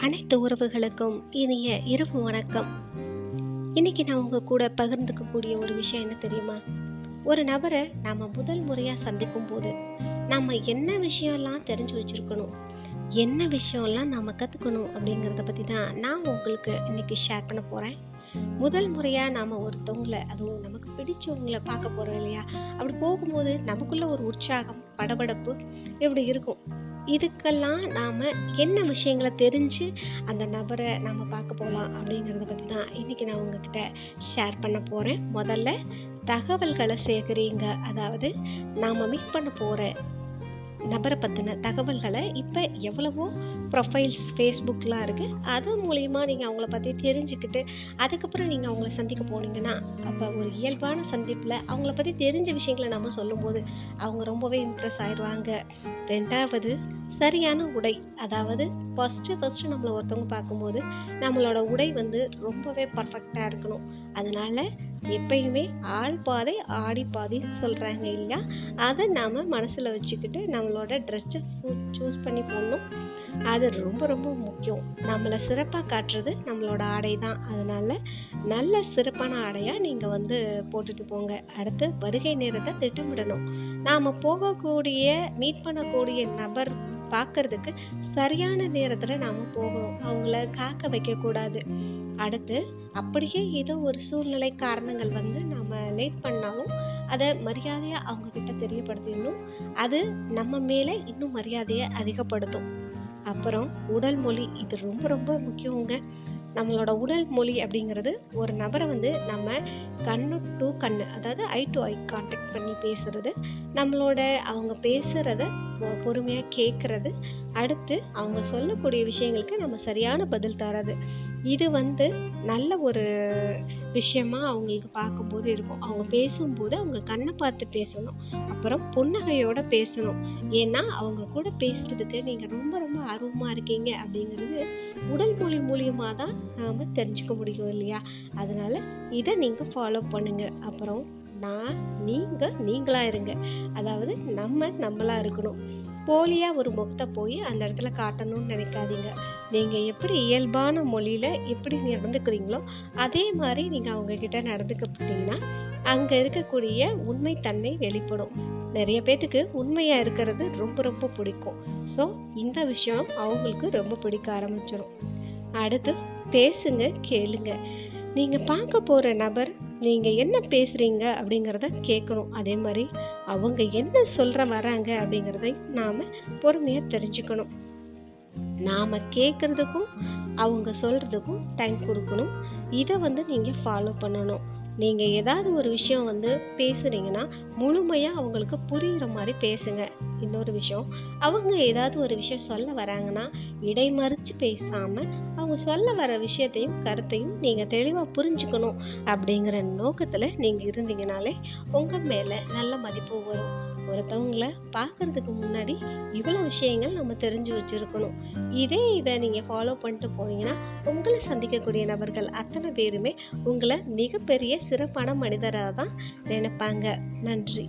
அனைத்து உறவுகளுக்கும் இனிய இரவு வணக்கம். இன்னைக்கு நான் உங்க கூட பகிர்ந்துக்கக்கூடிய ஒரு விஷயம் என்ன தெரியுமா? ஒரு நபரை நாம முதல் முறையா சந்திக்கும் போது நாம என்ன விஷயம்லாம் தெரிஞ்சு வச்சிருக்கணும்? என்ன விஷயம்லாம் நாம கத்துக்கணும் அப்படிங்கிறத பத்தி தான் நான் உங்களுக்கு இன்னைக்கு ஷேர் பண்ண போறேன். முதல் முறையா நாம ஒருத்தவங்களை அதுவும் நமக்கு பிடிச்சவங்களை பார்க்க போறோம் இல்லையா? அப்படி போகும்போது நமக்குள்ள ஒரு உற்சாகம் படபடப்பு இப்படி இருக்கும். இதுக்கெல்லாம் நாம் என்ன விஷயங்களை தெரிஞ்சு அந்த நபரை நம்ம பார்க்க போகலாம் அப்படிங்கிறத பற்றி தான் இன்றைக்கி நான் உங்ககிட்ட ஷேர் பண்ண போகிறேன் முதல்ல தகவல்களை சேகரிங்க. அதாவது நாம் மீட் பண்ண போகிற நபரை பற்றின தகவல்களை இப்போ எவ்வளவோ ப்ரொஃபைல்ஸ் ஃபேஸ்புக்கெலாம் இருக்குது அது மூலிமா நீங்கள் அவங்கள பற்றி தெரிஞ்சுக்கிட்டு அதுக்கப்புறம் நீங்கள் அவங்கள சந்திக்க போனீங்கன்னா அப்போ ஒரு இயல்பான சந்திப்பில் அவங்கள பற்றி தெரிஞ்ச விஷயங்களை நம்ம சொல்லும்போது அவங்க ரொம்பவே இம்ப்ரெஸ் ஆயிடுவாங்க. ரெண்டாவது சரியான உடை. அதாவது ஃபஸ்ட்டு ஃபஸ்ட்டு நம்மளை ஒருத்தவங்க பார்க்கும்போது நம்மளோட உடை வந்து ரொம்பவே பர்ஃபெக்டாக இருக்கணும். அதனால் எப்பயுமே ஆள் பாதை ஆடி பாதைன்னு சொல்கிறாங்க இல்லையா? அதை நாம் மனசில் வச்சுக்கிட்டு நம்மளோட ட்ரெஸ்ஸை சூஸ் பண்ணி போடணும். அது ரொம்ப ரொம்ப முக்கியம். நம்மளை சிறப்பாக காட்டுறது நம்மளோட ஆடை தான். அதனால் நல்ல சிறப்பான ஆடையாக நீங்கள் வந்து போட்டுட்டு போங்க. அடுத்து வருகை நேரத்தை திட்டமிடணும். நாம் போகக்கூடிய மீட் பண்ணக்கூடிய நபர் பார்க்கறதுக்கு சரியான நேரத்தில் நாம் போகணும். அவங்கள காக்க வைக்கக்கூடாது. அடுத்து அப்படியே ஏதோ ஒரு சூழ்நிலை காரணங்கள் வந்து நம்ம லேட் பண்ணாலும் அதை மரியாதையாக அவங்கக்கிட்ட தெரியப்படுத்திடணும். அது நம்ம மேலே இன்னும் மரியாதையை அதிகப்படுத்தும். அப்புறம் உடல் மொழி இது ரொம்ப ரொம்ப முக்கியங்க. நம்மளோட உடல் மொழி அப்படிங்கிறது ஒரு நபரை வந்து நம்ம கண்ணு டு கண்ணு அதாவது ஐ டு ஐ கான்டாக்ட் பண்ணி பேசுறது. நம்மளோட அவங்க பேசுகிறத பொறுமையாக கேட்குறது அடுத்து அவங்க சொல்லக்கூடிய விஷயங்களுக்கு நம்ம சரியான பதில் தரது. இது வந்து நல்ல ஒரு விஷயமா அவங்களுக்கு பார்க்கும்போது இருக்கும். அவங்க பேசும்போது அவங்க கண்ணை பார்த்து பேசணும். அப்புறம் புன்னகையோட பேசணும். ஏன்னா அவங்க கூட பேசுறதுக்கு நீங்கள் ரொம்ப ரொம்ப ஆர்வமாக இருக்கீங்க அப்படிங்கிறது உடல் மொழி மூலியமாக தான் நாம் தெரிஞ்சுக்க முடியும் இல்லையா? அதனால் இதை நீங்கள் ஃபாலோ பண்ணுங்கள் அப்புறம் நான் நீங்கள் நீங்களாக இருங்க. அதாவது நம்ம நம்மளாக இருக்கணும். போலியாக ஒரு முகத்தை போய் அந்த இடத்துல காட்டணும்னு நினைக்காதீங்க. நீங்கள் எப்படி இயல்பான மொழியில் எப்படி நடந்துக்கிறீங்களோ அதே மாதிரி நீங்கள் அவங்கக்கிட்ட நடந்துக்கிட்டீங்கன்னா அங்கே இருக்கக்கூடிய உண்மைத்தன்மை வெளிப்படும். நிறைய பேத்துக்கு உண்மையாக இருக்கிறது ரொம்ப ரொம்ப பிடிக்கும். ஸோ இந்த விஷயம் அவங்களுக்கு ரொம்ப பிடிக்க ஆரம்பிச்சிடும் அடுத்து பேசுங்க கேளுங்க. நீங்கள் பார்க்க போகிற நபர் நீங்கள் என்ன பேசுகிறீங்க அப்படிங்கிறத கேட்கணும். அதே மாதிரி அவங்க என்ன சொல்கிற வராங்க அப்படிங்கிறதை நாம் பொறுமையாக தெரிஞ்சுக்கணும். நாம் கேட்குறதுக்கும் அவங்க சொல்கிறதுக்கும் டைம் கொடுக்கணும். இதை வந்து நீங்கள் ஃபாலோ பண்ணணும். நீங்கள் ஏதாவது ஒரு விஷயம் வந்து பேசுகிறீங்கன்னா முழுமையாக அவங்களுக்கு புரிகிற மாதிரி பேசுங்க. இன்னொரு விஷயம் அவங்க ஏதாவது ஒரு விஷயம் சொல்ல வராங்கன்னா இடைமறித்து பேசாமல் அவங்க சொல்ல வர விஷயத்தையும் கருத்தையும் நீங்கள் தெளிவாக புரிஞ்சுக்கணும் அப்படிங்கிற நோக்கத்தில் நீங்கள் இருந்தீங்கனாலே உங்கள் மேலே நல்ல மதிப்பு வரும். ஒருத்தவங்கள பார்க்கறதுக்கு முன்னாடி இவ்வளோ விஷயங்கள் நம்ம தெரிஞ்சு வச்சுருக்கணும். இதே இதை நீங்கள் ஃபாலோ பண்ணிட்டு போனீங்கன்னா உங்களை சந்திக்கக்கூடிய நபர்கள் அத்தனை பேருமே உங்களை மிகப்பெரிய சிறப்பான மனிதராக தான் நினைப்பாங்க. நன்றி.